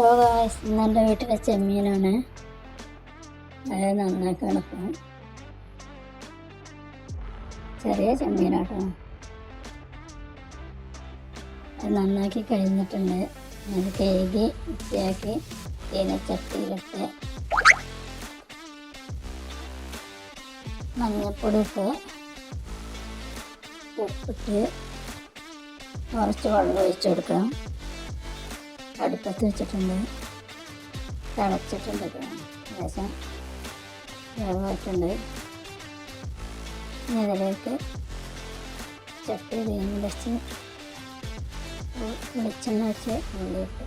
അപ്പോൾ ഇന്നെന്റെ വീട്ടിലെ ചെമ്മീനാണ്. അത് നന്നാക്കാൻ കിടക്കും ചെറിയ ചെമ്മീനാട്ടോ. അത് നന്നാക്കി കഴിഞ്ഞിട്ടുണ്ട്. അത് കഴുകി വൃത്തിയാക്കി ചീനച്ചട്ടിയിലിട്ട് മഞ്ഞപ്പൊടി ഇട്ട് ഉപ്പിട്ട് കുറച്ച് വെള്ളം ഒഴിച്ചു കൊടുക്കണം അടുപ്പത്ത് വെച്ചിട്ടുണ്ട്. തിളച്ചിട്ടുണ്ട് ശേഷം വേവായിട്ടുണ്ട് ഇനി അതിലേക്ക് ചട്ടി തീൻ വെച്ച് വെളിച്ചെണ്ണ വെച്ച് ഉള്ളിയിട്ട്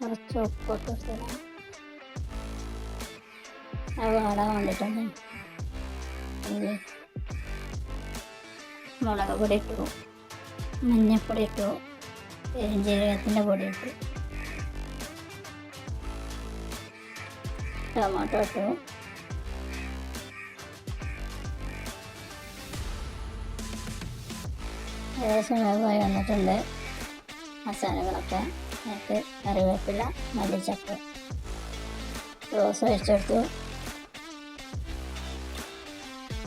കുറച്ച് ഉപ്പൊക്കെ അത് വാടാൻ വേണ്ടിയിട്ടുണ്ട് ഉള്ളി മുളക് പൊടി ഇട്ടു മഞ്ഞൾപ്പൊടി ഇട്ടു പെരുംജീരകത്തിന്റെ പൊടി ഇട്ടു ടൊമാറ്റോ ഇട്ടു. ഏകദേശം വേഗമായി വന്നിട്ടുണ്ട്. മസാലകളൊക്കെ നമുക്ക് കറിവേപ്പില മല്ലിച്ചപ്പ് റോസ് ഒഴിച്ചെടുത്തു.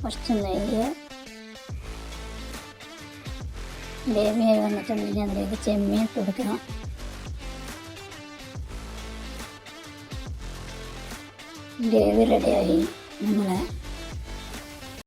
കുറച്ച് നെയ്യ് ഗ്രേവിയായി വന്നിട്ടുണ്ടെങ്കിൽ അതിലേക്ക് ചെമ്മീൻ കൊടുക്കണം. ഗ്രേവി റെഡിയായി നമ്മളെ